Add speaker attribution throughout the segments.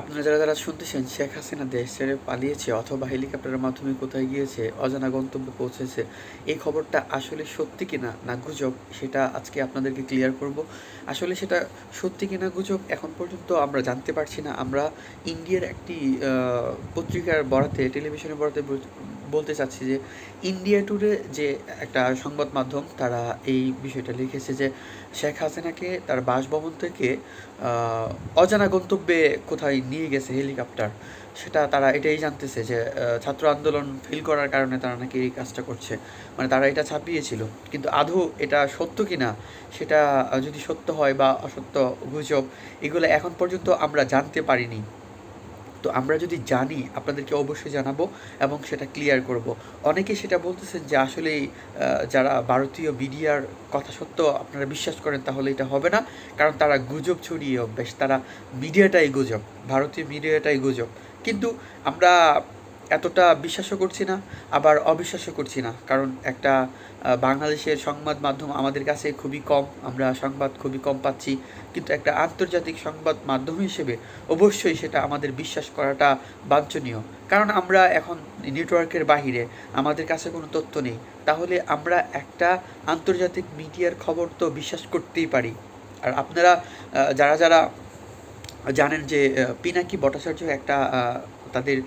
Speaker 1: আপনারা যারা যারা শুনতেছেন, শেখ হাসিনা দেশ ছেড়ে পালিয়েছে অথবা হেলিকপ্টারের মাধ্যমে কোথায় গিয়েছে, অজানা গন্তব্যে পৌঁছেছে, এই খবরটা আসলে সত্যি কিনা না গুজব, সেটা আজকে আপনাদেরকে ক্লিয়ার করব। আসলে সেটা সত্যি কিনা গুজব এখন পর্যন্ত আমরা জানতে পারছি না। আমরা ইন্ডিয়ার একটি পত্রিকার বরাতে, টেলিভিশনের বরাতে বলতে চাচ্ছি যে ইন্ডিয়া টুডে যে একটা সংবাদ মাধ্যম, তারা এই বিষয়টা লিখেছে যে শেখ হাসিনাকে তার বাসভবন থেকে অজানা গন্তব্যে কোথায় নিয়ে গেছে হেলিকপ্টার, সেটা তারা এটাই জানতেছে যে ছাত্র আন্দোলন ফিল করার কারণে তারা নাকি এই কাজটা করছে। মানে তারা এটা ছাপিয়েছিল। কিন্তু আদৌ এটা সত্য কি না সেটা যদি সত্য হয় বা অসত্য গুজব, এগুলো এখন পর্যন্ত আমরা জানতে পারিনি। তো আমরা যদি জানি, আপনাদেরকে অবশ্যই জানাব এবং সেটা ক্লিয়ার করব। অনেকে সেটা বলতেছেন যে আসলে যারা ভারতীয় মিডিয়ার কথা সত্য আপনারা বিশ্বাস করেন তাহলে এটা হবে না, কারণ তারা গুজব ছড়িয়ে অভ্যেস, তারা মিডিয়াটাই গুজব, ভারতীয় মিডিয়াটাই গুজব। কিন্তু আমরা এতটা বিশ্বাসও করছি না, আবার অবিশ্বাসও করছি না। কারণ একটা বাংলাদেশের সংবাদ মাধ্যম আমাদের কাছে খুবই কম, আমরা সংবাদ খুবই কম পাচ্ছি। কিন্তু একটা আন্তর্জাতিক সংবাদ মাধ্যম হিসেবে অবশ্যই সেটা আমাদের বিশ্বাস করাটা বাঞ্ছনীয়। কারণ আমরা এখন নেটওয়ার্কের বাহিরে, আমাদের কাছে কোনো তথ্য নেই। তাহলে আমরা একটা আন্তর্জাতিক মিডিয়ার খবর তো বিশ্বাস করতেই পারি। আর আপনারা যারা যারা জানেন যে পিনাকি ভট্টাচার্য একটা তাদের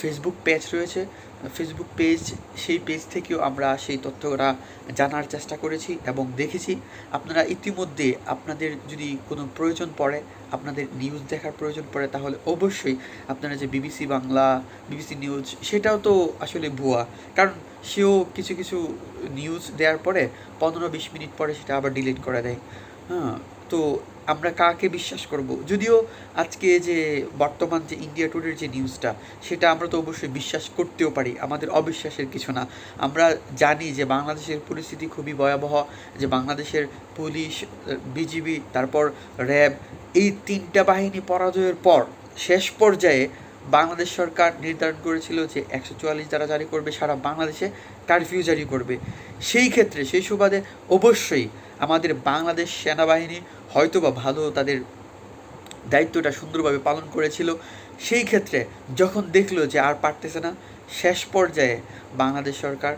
Speaker 1: ফেসবুক পেজ রয়েছে। ফেসবুক পেজ সেই পেজ থেকেও আমরা সেই তথ্যটা জানার চেষ্টা করেছি এবং দেখেছি। আপনারা ইতিমধ্যে আপনাদের যদি কোনো প্রয়োজন পড়ে, আপনাদের নিউজ দেখার প্রয়োজন পড়ে, তাহলে অবশ্যই আপনারা যে বিবিসি বাংলা বিবিসি নিউজ সেটাও তো আসলে ভুয়া। কারণ সেও কিছু কিছু নিউজ দেওয়ার পরে, পনেরো, বিশ মিনিট পরে সেটা আবার ডিলিট করে দেয়। হ্যাঁ তো আমরা কাকে বিশ্বাস করব? যদিও আজকে যে বর্তমান যে ইন্ডিয়া টুডের যে নিউজটা সেটা আমরা তো অবশ্যই বিশ্বাস করতেও পারি, আমাদের অবিশ্বাসের কিছু না। আমরা জানি যে বাংলাদেশের পরিস্থিতি খুবই ভয়াবহ, যে বাংলাদেশের পুলিশ, বিজিবি, তারপর র্যাব, এই তিনটা বাহিনী পরাজয়ের পর, শেষ পর্যায়ে বাংলাদেশ সরকার নির্ধারণ করেছিল যে একশো চুয়াল্লিশ দ্বারা জারি করবে সারা বাংলাদেশে, কারফিউ জারি করবে। সেই ক্ষেত্রে, সেই সুবাদে অবশ্যই আমাদের বাংলাদেশ সেনাবাহিনী হয়তোবা ভালো তাদের দায়িত্বটা সুন্দরভাবে পালন করেছিল। সেই ক্ষেত্রে যখন দেখল যে আর পারতেছে না, শেষ পর্যায়ে বাংলাদেশ সরকার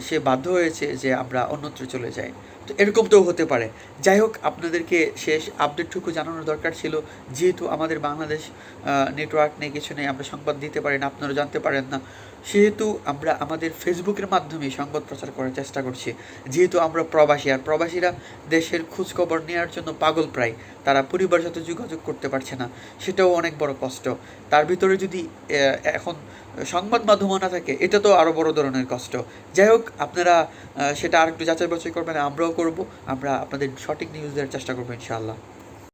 Speaker 1: সে বাধ্য হয়েছে যে আমরা অন্যত্র চলে যাই। তো এরকম তো হতে পারে। যাই হোক, আপনাদেরকে শেষ আপডেটটুকু জানানোর দরকার ছিল। যেহেতু আমাদের বাংলাদেশ নেটওয়ার্ক নেই কিছু নেই, আমরা সংবাদ দিতে পারি না, আপনারা জানতে পারেন না। সেহেতু আমরা আমাদের ফেসবুকের মাধ্যমে সংবাদ প্রচার করার চেষ্টা করছি। যেহেতু আমরা প্রবাসী, আর প্রবাসীরা দেশের খোঁজখবর নেওয়ার জন্য পাগল প্রায়। তারা পরিবারের সাথে যোগাযোগ করতে পারছে না। সেটাও অনেক বড় কষ্ট। তার ভিতরে যদি এখন সংবাদ মাধ্যম না থাকে, এটা তো আরও বড় ধরনের কষ্ট। যাই হোক, আপনারা সেটা আর একটু যাচাই বাছাই করবেন, আমরাও করব। আমরা আপনাদের সঠিক নিউজ দেওয়ার চেষ্টা করব ইনশাআল্লাহ।